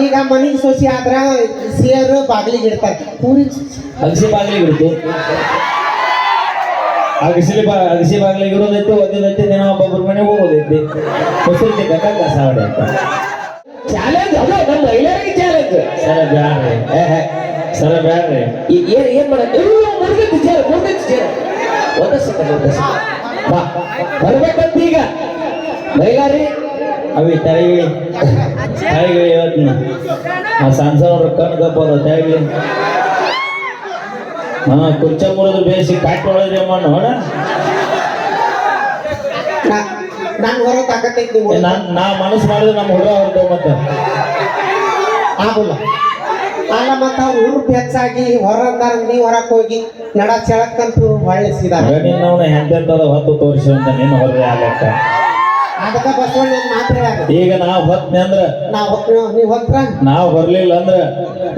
ಈಗ ಮನಿಗೆ ಸೊಸಿ ಆದ್ರ ಸೇರು ಬಾಗಿಲಿಗೆ ಇಡ್ತಾರೆ. ಊರಿನ ಸೊಸಿ. ಅಗಸಿ ಬಾಗಿಲಿಗೆ ಇಡ್ತು. ಅಗಸಿ ಬಾ ಅಗಸಿ ಬಾಗಿಲಿಗೆ ಇರೋದೈತಿ ಓದಿದೈತಿ ದಿನ ಒಬ್ಬೊಬ್ಬರ ಮನೆಗೆ ಹೋಗೋದೈತಿ. ಹೊಸರು ಬೇಕಾದ ಕಸ ಹೊಡೆ ಅಂತ. ಚಾಲೆಂಜ್ ಅದು ನಮ್ಮ ಮಹಿಳೆಯರಿಗೆ ಚಾಲೆಂಜ್ ಸರ ಬ್ಯಾಡ್ರಿ. ಏ ಹೇ, ಸರ ಬ್ಯಾಡ್ರಿ. ಏನ್ ಏನ್ ಮಾಡಕ್ ಮುರ್ಗೈತಿ ಚೇರ ಮುರ್ಗೈತಿ ಚೇರ ಒಂದ ಬಾ. ಬರ್ಬೇಕಂತ ಈಗ. ಮೈಲಾರಿ ಅವಿ ತಲೆಗಿಳಿ ತಲೆಗಿಳಿ ಇವತ್ತಿನ ಆ ಸಣ್ಣ ಸಣ್ಣ ಕಣ್ಣು ಕಪ್ಪದ ತಲೆಗಿಳಿ ಹಾ ಕುರ್ಚ ಮುರಿದು ಬೇಯಿಸಿ ಕಾಟ್ ಒಳಗೆ ಮಣ್ಣು ನೋಡ ನಾನು ತಾಕತ್ತೈತಿ ನಾ ಮನಸ್ಸು ಮಾಡಿದ್ರೆ ನಮ್ಮ ಹುಡುಗ ಹೊರಟು ಮತ್ತೆ. ಆಗುಲ್ಲ. ಅಲ್ಲ ಮತ್ತ ಅವ್ರು ಉರುಪ್ ಹೆಚ್ಚಾಗಿ ಹೊರ ನೀ ಹೊರಕ್ ಹೋಗಿ ನಡ ಚೆಳಕ್ಕಂತೂ ಹೊಳ್ಳಿಸಿದಾರ ನಿನ್ನವನ ಹೆಂತೆಂತದ ಹೊತ್ತು ತೋರಿಸಿ ಅಂತ ನಿನ್ನ ಹೊರಗೆ ಆಗತ್ತ ಅದಕ್ಕ ಬಸವಣ್ಣ ಮಾತ್ರ ಈಗ ನಾವು ಹೊತ್ನೆ ಅಂದ್ರ? ನಾವ್ ಹೊತ್ತ ನೀವ್ ಹೊತ್ರ? ನಾವು ಬರ್ಲಿಲ್ಲ ಅಂದ್ರ?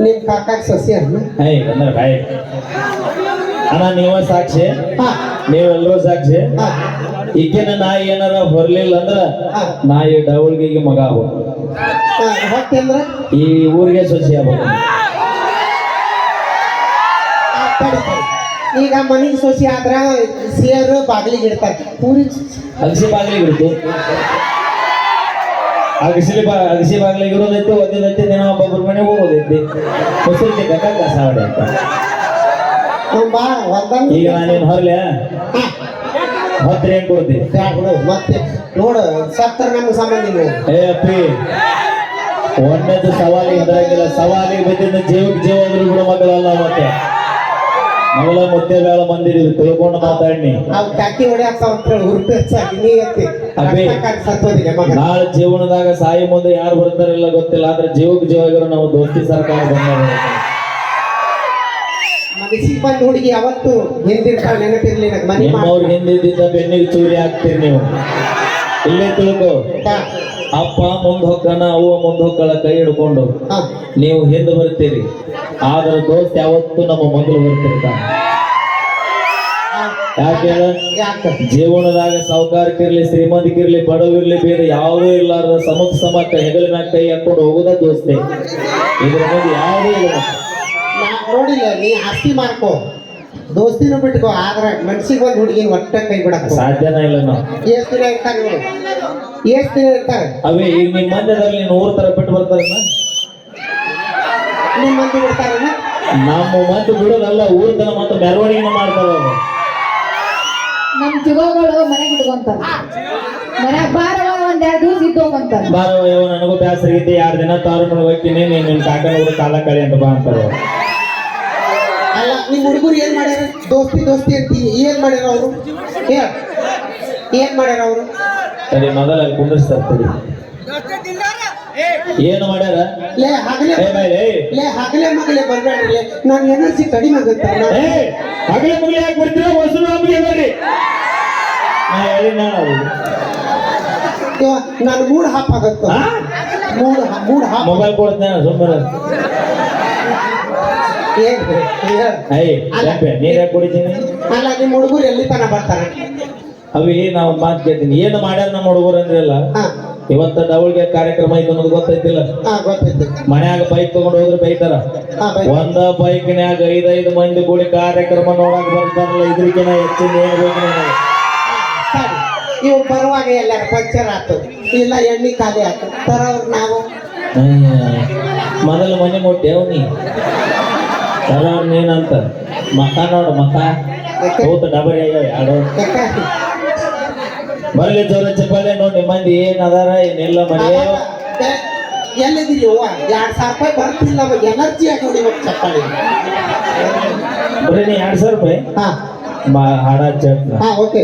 ನಿಮ್ ಕಾಕಾಗ ಸಸಿ ಅನ್ನ ಹೈ ಅಂದ್ರ ಹೈ. ಅಣ್ಣ ನೀವ ಸಾಕ್ಷಿ? ಹಾ. ನೀವೆಲ್ಲರೂ ಸಾಕ್ಷಿ? ಹಾ. ಈಗಿನ ನಾ ಏನಾರ ಬರ್ಲಿಲ್ಲ ಅಂದ್ರ ನಾ ಈ ಡವಳ್ಗಿಗೆ ಮಗ ಆಗ್ಬೇಕು. ಹಾ, ಹೊಟ್ಟೆ ಈ ಊರಿಗೆ ಸೊಸಿ ಆಗ್ಬೇಕು. ಈಗ ಮನೆಗೆ ಸೊಸಿ ಆದ್ರ ಸೇರು ಬಾಗಿಲಿಗೆ ಇಡ್ತಾರೆ. ಪೂರಿ ಅಗಸಿ ಬಾಗಿಲಿಗೆ ಇಡ್ತು ಅಗಸಿ ಬಾ ಅಗಸಿ ಬಾಗಿಲಿಗೆ ಇರೋದೈತಿ ಓದಿದೈತಿ ದಿನ ಒಬ್ಬೊಬ್ಬರ ಮನೆಗೆ ಹೋಗೋದೈತಿ. ಹೊಸರು ತಿಕ್ಕಕ ಕಸ ಹೊಡೆ ಅಂತ. ಅವ್ನ್ ಬಾ ಹೊಲ್ದಂಗ್ ಈಗ ನಾನೇನು ಹೊರ್ಲೆ? ಹತ್ರ ಏನ್ ಕೊಡ್ತಿ? ಮತ್ತೆ ನೋಡು ಸತ್ತರ ನಮ್ಗೆ ಸಂಬಂಧ ಇಲ್ಲ. ಏ ಅಪ್ಪಿ ಒಂದದ್ದು ಸವಾಲಿಗೆ ಹೆದರಂಗಿಲ್ಲ ಸವಾಲಿಗೆ ಬಂದಿದ್ದ ಜೀವಕ್ಕೆ ಜೀವ ಹೋದ್ರು ಕೂಡ ಮಗಳಲ್ಲ ಮತ್ತೆ. ಮೊದಲ ಮುದ್ದೆ ಬೇಳ ಮಂದಿರಿ ತಿಳ್ಕೊಂಡು ಮಾತಾಡಿ ಅವ್ ಟಾಕಿ ಹೊಡೆಯಕ್ಕ ನಾಳೆ ಜೀವನದಾಗ ಸಾಯಿ ಮುಂದೆ ಯಾರು ಬರ್ತಾರಿಲ್ಲ ಗೊತ್ತಿಲ್ಲ ಆದ್ರೆ ಜೀವಕ್ಕೆ ಜೀವ ಆಗಿರೋ ನಾವು ದೋಸ್ತಿ ಸರ್ಕಾರ ಬಂದ ಹುಡುಗಿ ಹಿಂದಿರ್ತಾಳ ನೆನಪಿರ್ಲಿ ನಿಮ್ಮವ್ರ ಹಿಂದಿದ್ದ ಬೆನ್ನಿಗೆ ಚೂರಿ ಹಾಕ್ತೀರಿ ನೀವು. ಇಲ್ಲೇ ತಿಳ್ಕೊ. ಅಪ್ಪ ಮುಂದ್ ಹೋಗ್ತಾನ ಅವ್ವ ಮುಂದ್ ಹೋಗ್ತಾಳ ಕೈ ಹಿಡ್ಕೊಂಡು ನೀವು ಹಿಂದೆ ಬರ್ತೀರಿ. ಆದ್ರೆ ದೋಸ್ತ ಯಾವತ್ತು ನಮ್ಮ ಮೊದಲು ಬರ್ತಿರ್ತಾನೆ ಯಾಕೆ ಜೀವನದಾಗ ಸಾವುಕಾರಕ್ಕಿರ್ಲಿ ಶ್ರೀಮಂತಿಗಿರ್ಲಿ ಬಡವಿರ್ಲಿ ಬೇರೆ ಯಾವುದೂ ಇರ್ಲಾರ್ದ ಸಮಕ್ ಸಮಕ್ಕ ಹೆಗಲ ಮ್ಯಾಗ ಕೈ ಹಾಕೊಂಡು ಹೋಗುದ ದೋಸ್ತೆ. ಇದ್ರ ಬಗ್ಗೆ ಯಾವುದೂ ಇಲ್ಲ. ನೋಡಿಲ್ಲ ನೀ ಆಸ್ತಿ ಮಾಡ್ಕೋ. ದೋಸ್ತಿನೂ ಬಿಟ್ಕೋ ಆದ್ರೆ ಮನ್ಸಿಗೆ ಬಂದ್ ಹುಡುಗಿನ ಒಟ್ಟ ಕೈ ಬಿಡಕ್ ಸಾಧ್ಯನ ಇಲ್ಲ ನಾವು ಎಷ್ಟು ದಿನ ಇರ್ತಾರೆ ನೋಡು? ಎಷ್ಟ್ ದಿನ ಇರ್ತಾರೆ? ಅವೇ ಈಗ ನಿಮ್ಮ ಮಂದ್ಯದಲ್ಲಿ ನೀನು ಊರ್ ತರ ಬಿಟ್ಟು ಬರ್ತಾರನ್ನ ನಿಮ್ ಮಂದಿ ಬಿಡ್ತಾರನ ನಮ್ಮ ಮಂದಿ ಬಿಡೋದಲ್ಲ ಊರ್ ತನ ಮತ್ತು ಮೆರವಣಿಗೆನ ಮಾಡ್ತಾರ ಅವ್ರು. ನಮ್ ಚಿಗೋಗಳು ಮನೆಗೆ ಇಟ್ಕೊಂತಾರ ಮನ್ಯಾಗ ಬಾರವ ಒಂದ್ ಎರಡ್ ದಿವಸ ಇದ್ದೋಗಂತಾರ ಬಾರೋ ನನಗೂ ಬ್ಯಾಸರ ಇದ್ದೆ ಎರಡು ದಿನ ತಾರು ಹೋಗ್ತೀನಿ ನೀನ್ ನಿನ್ ಕಾಕ ಊರು ಕಾಲ ಕಳಿ ಅಂತ ಬಾ ಅಂತಾರ ಅವ್ರು. ಅಲ್ಲ ನಿಮ್ ಹುಡುಗರು ಏನ್ ಮಾಡ್ಯಾರ? ದೋಸ್ತಿ ದೋಸ್ತಿ ಅಂತಿ. ಏನ್ ಮಾಡ್ಯಾರ ಅವರು? ಏನ್? ಮಾಡ್ಯಾರ ಅವರು? ಸರಿ ಮೊದಲ ಕುಂದಿರ್ಸ್ತಾರ. ಏನು ಮಾಡ್ಯಾರ? ಲೇ ಹಗಲೇ ಲೇ ಹಗಲೇ ಮಗಲೇ ಬರ್ಬೇಡ್ರಿ ನನ್ ಎನರ್ಜಿ ಕಡಿಮೆ ಆಗುತ್ತೆ ಏ ಹಗಲೆ ಮಗಲೇ ಯಾಕೆ ಬರ್ತೀರ? ಹೊಸರು ನಮಗೆ ಬರ್ರಿ. ನಾ ಹೇಳಿ ನಾನು ನನ್ ಮೂಡ್ ಹಾಪ್ ಆಗತ್ತ? ಹಾ? ಮೂಡ್ ಮೂಡ್ ಹಾಪ್ ಮೊಬೈಲ್ ಕೊಡ್ತೇನೆ ಸುಮ್ಮನೆ ನೀರ್ ಕುಡಿತೀನಿ? ಅಲ್ಲ ನಿಮ್ ಹುಡುಗರು ಎಲ್ಲಿ ತನ ಬರ್ತಾರೆ? ಅವಿ ನಾವು ಮಾತು ಕೇಳ್ತೀನಿ. ಏನು ಮಾಡ್ಯಾರ ನಮ್ಮ ಹುಡುಗರು ಅಂದ್ರಲ್ಲ ಹಾ. ಇವತ್ತ ಡವಳ್ಗೆ ಕಾರ್ಯಕ್ರಮ ಐತೆ ಅನ್ನೋದು ಗೊತ್ತೈತಿಲ್ಲ? ಮನ್ಯಾಗ ಬೈಕ್ ತಗೊಂಡು ಹೋದ್ರೆ ಬೈತಾರ? ಒಂದ ಬೈಕ್ನ್ಯಾಗ ಐದೈದು ಮಂದಿ ಕೂಡಿ ಕಾರ್ಯಕ್ರಮ ನೋಡಕ್ ಬರ್ತಾರಲ್ಲ ಇದ್ರಿಗಿನ ಹೆಚ್ಚು ಏನ್ ಬೇಕು ಇವ್ ಬರುವಾಗ ಎಲ್ಲ ಪಂಚರ್ ಆತು ಇಲ್ಲ ಎಣ್ಣೆ ಖಾಲಿ ಆತು ತರವ್ರ ನಾವು. ಮೊದಲ ಮನೆ ಮುಟ್ಟಿ ನೀ. ತರವ್ರ ನೀನಂತ. ಮಕ ನೋಡು ಮಕ ಕೂತ ಡಬರಿ ಆಗ್ಯಾವ ದೂರ ಜೋರ ಚಪ್ಪಾಳೆ ನೋಡಿ ಮಂದಿ ಏನ್ ಅದಾರ ಏನಿಲ್ಲ ಮನೆ ಎಲ್ಲಿದ್ದೀರಿ ಅವ್ವ? ಎರಡ್ ಸಾವಿರ ರೂಪಾಯಿ ಬರ್ತಿಲ್ಲ ಎನರ್ಜಿ ಆಗಿ ನೋಡಿ ಇವಾಗ ಚಪ್ಪಾಳಿ. ಬರೀ ನೀ ಎರಡ್ ಸಾವಿರ ರೂಪಾಯಿ? ಹಾ. ಹಾಡ ಚಪ್ಪ ಹಾ ಓಕೆ.